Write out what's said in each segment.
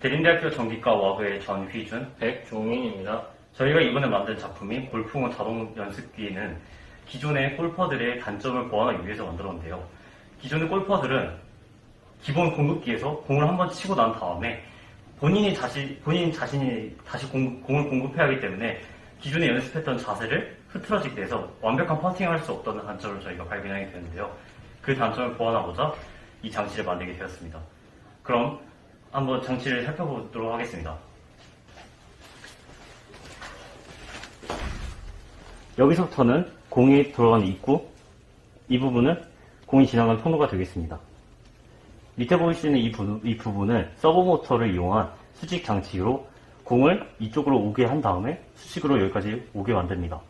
대림대학교 전기과 와그의 전휘준 백종인입니다. 저희가 이번에 만든 작품인 골프공 자동 연습기는 기존의 골퍼들의 단점을 보완하기 위해서 만들었는데요. 기존의 골퍼들은 기본 공급기에서 공을 한 번 치고 난 다음에 본인이 자신, 본인 자신이 다시 공, 공을 공급해야 하기 때문에 기존에 연습했던 자세를 흐트러지게 돼서 완벽한 퍼팅을 할 수 없다는 단점을 저희가 발견하게 되는데요. 그 단점을 보완하고자 이 장치를 만들게 되었습니다. 그럼 한번 장치를 살펴보도록 하겠습니다. 여기서부터는 공이 들어가는 입구, 이 부분은 공이 지나가는 통로가 되겠습니다. 밑에 보이시는 이, 부, 이 부분은 서버 모터를 이용한 수직 장치로 공을 이쪽으로 오게 한 다음에 수직으로 여기까지 오게 만듭니다.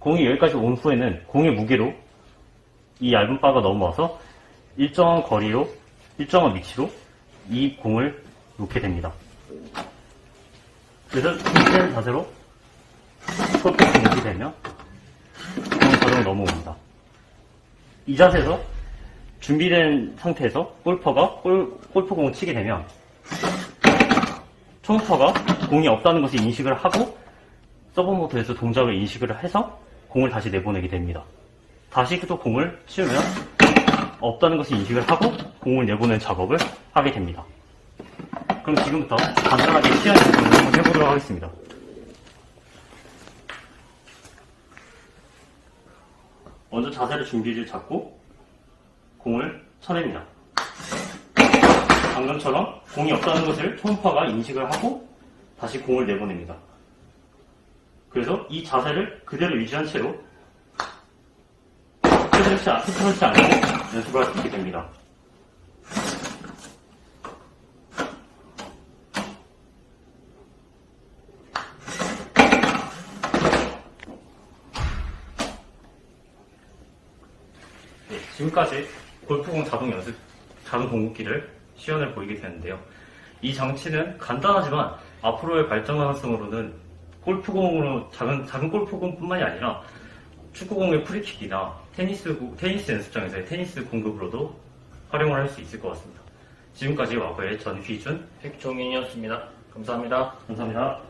공이 여기까지 온 후에는 공의 무게로 이 얇은 바가 넘어와서 일정한 거리로, 일정한 위치로 이 공을 놓게 됩니다. 그래서 이런 자세로 골프 공이 되면 공이 자동으로 넘어옵니다. 이 자세에서 준비된 상태에서 골퍼가 골, 골프공을 치게 되면 초음파가 공이 없다는 것을 인식을 하고 서버 모드에서 동작을 인식을 해서 공을 다시 내보내게 됩니다. 다시 또 공을 치우면 없다는 것을 인식을 하고 공을 내보내는 작업을 하게 됩니다. 그럼 지금부터 간단하게 시연 연습을 한번 해보도록 하겠습니다. 먼저 자세를 준비를 잡고 공을 쳐냅니다. 방금처럼 공이 없다는 것을 초음파가 인식을 하고 다시 공을 내보냅니다. 그래서 이 자세를 그대로 유지한 채로 않- 흐트러지지 않고 연습을 할 수 있게 됩니다. 네, 지금까지 골프공 자동 연습, 자동 공급기를 시연을 보이게 되는데요. 이 장치는 간단하지만 앞으로의 발전 가능성으로는 골프공으로 작은 작은 골프공뿐만이 아니라 축구공의 프리킥이나 테니스 구- 테니스 연습장에서의 테니스 공급으로도 활용을 할 수 있을 것 같습니다. 지금까지 와거의 전휘준 백종인이었습니다. 감사합니다. 감사합니다.